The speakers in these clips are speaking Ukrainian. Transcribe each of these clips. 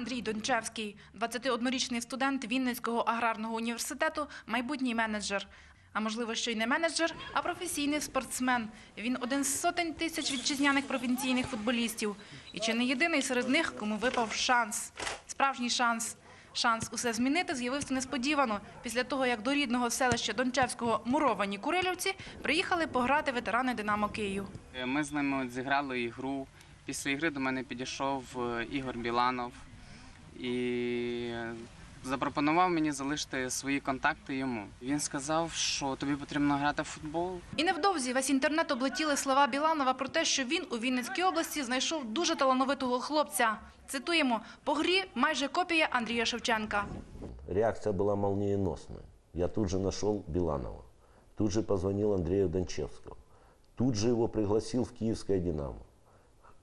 Андрій Дончевський, 21-річний студент Вінницького аграрного університету, майбутній менеджер. А можливо, що й не менеджер, а професійний спортсмен. Він один з сотень тисяч вітчизняних провінційних футболістів. І чи не єдиний серед них, кому випав шанс? Справжній шанс. Шанс усе змінити з'явився несподівано після того, як до рідного селища Дончевського муровані Курилівці приїхали пограти ветерани Динамо Київ. Ми з ними зіграли ігру. Після ігри до мене підійшов е, Ігор Біланов і е, запропонував мені залишити свої контакти йому. Він сказав, що тобі потрібно грати в футбол. І невдовзі весь інтернет облетіли слова Біланова про те, що він у Вінницькій області знайшов дуже талановитого хлопця. Цитуємо, по грі майже копія Андрія Шевченка. Реакция была молниеносная. Я тут же нашел Биланова. Тут же позвонил Андрею Дончевскому. Тут же его пригласил в Киевское «Динамо».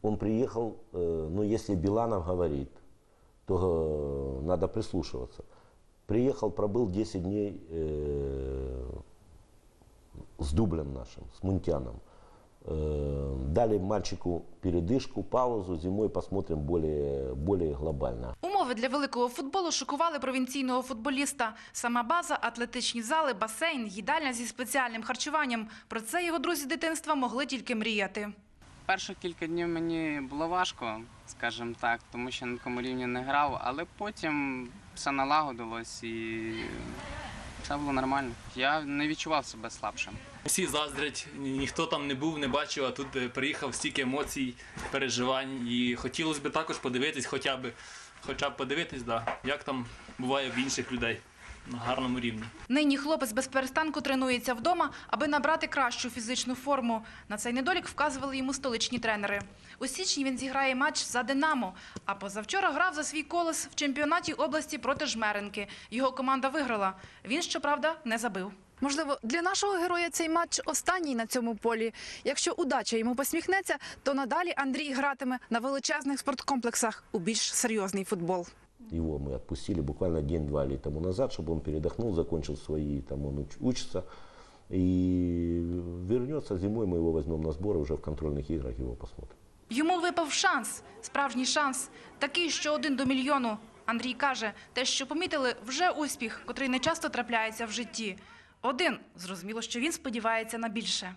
Он приехал, э, ну если Биланов говорит, то э, надо прислушиваться. Приехал, пробыл 10 дней э, с дублем нашим, с Мунтяном. Э, дали мальчику передышку, паузу, зимой посмотрим более, более глобально. Умови для великого футболу шокували провінційного футболіста. Сама база, атлетичні зали, басейн, їдальня зі спеціальним харчуванням. Про це його друзі дитинства могли тільки мріяти. Перші кілька днів мені було важко, скажімо так, тому що на такому рівні не грав, але потім все налагодилось і все було нормально. Я не відчував себе слабшим. Всі заздрять, ніхто там не був, не бачив, а тут е, приїхав стільки емоцій, переживань. І хотілося б також подивитись, хоча б, хоча б подивитись, да, як там буває в інших людей на гарному рівні. Нині хлопець без перестанку тренується вдома, аби набрати кращу фізичну форму. На цей недолік вказували йому столичні тренери. У січні він зіграє матч за «Динамо», а позавчора грав за свій колес в чемпіонаті області проти Жмеренки. Його команда виграла. Він, щоправда, не забив. Можливо, для нашого героя цей матч останній на цьому полі. Якщо удача йому посміхнеться, то надалі Андрій гратиме на величезних спорткомплексах у більш серйозний футбол. Его мы отпустили буквально день-два или тому назад, чтобы он передохнул, закончил свои, там он уч- учится. И вернется зимой, мы его возьмем на сборы, уже в контрольных играх его посмотрим. Йому випав шанс, справжній шанс, такий, що один до мільйону. Андрій каже, те, що помітили, вже успіх, котрий не часто трапляється в житті. Один, зрозуміло, що він сподівається на більше.